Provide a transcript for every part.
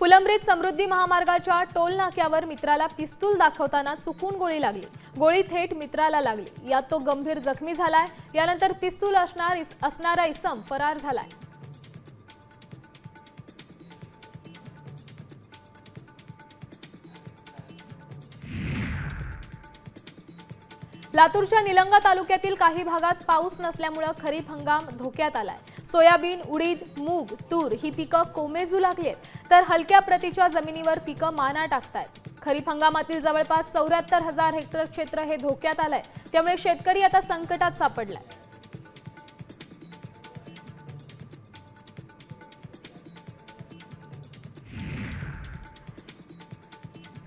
फुलंब्रीत समृद्धी महामार्गाच्या टोल नाक्यावर मित्राला पिस्तूल दाखवताना चुकून गोळी लागली. गोळी थेट मित्राला लागली. यात तो गंभीर जखमी झालाय. यानंतर पिस्तूल असणार असणारा इसम फरार झालाय. लातूरच्या निलंगा तालुक्यातील काही भागात पाऊस नसल्यामुळे खरीप हंगाम धोक्यात आलाय. सोयाबीन उडीद मूग तूर ही पिकं कोमेजू लागलीत. तर हलक्या प्रतीच्या जमिनीवर पिकं माना टाकतायत. खरीप हंगामातील जवळपास चौऱ्याहत्तर हजार हेक्टर क्षेत्र हे धोक्यात आलंय. त्यामुळे शेतकरी आता संकटात सापडलाय.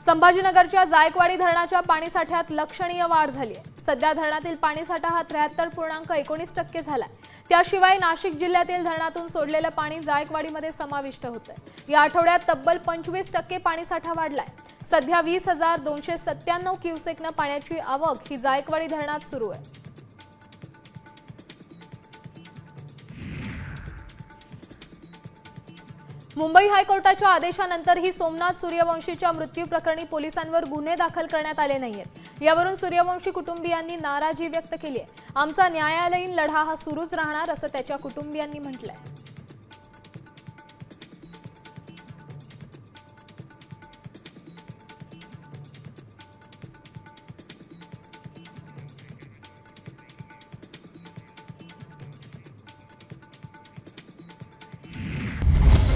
संभाजीनगरच्या जायकवाडी धरणाच्या पाणीसाठ्यात लक्षणीय वाढ झाली आहे. सध्या धरणातील पाणीसाठा हा त्र्याहत्तर पूर्णांक एकोणीस टक्के झालाय. त्याशिवाय नाशिक जिल्ह्यातील धरणातून सोडलेलं पाणी जायकवाडीमध्ये समाविष्ट होतंय. या आठवड्यात तब्बल पंचवीस टक्के पाणीसाठा वाढलाय. सध्या वीस हजार दोनशे सत्त्याण्णव क्युसेकनं पाण्याची आवक ही जायकवाडी धरणात सुरू आहे. मुंबई हायकोर्टाच्या आदेशानंतरही सोमनाथ सूर्यवंशीच्या मृत्यू प्रकरणी पोलिसांवर गुन्हे दाखल करण्यात आले नाहीयेत. यावरून सूर्यवंशी कुटुंबियांनी नाराजी व्यक्त केली आहे. आमचा न्यायालयीन लढा हा सुरूच राहणार असं त्याच्या कुटुंबियांनी म्हटलंय.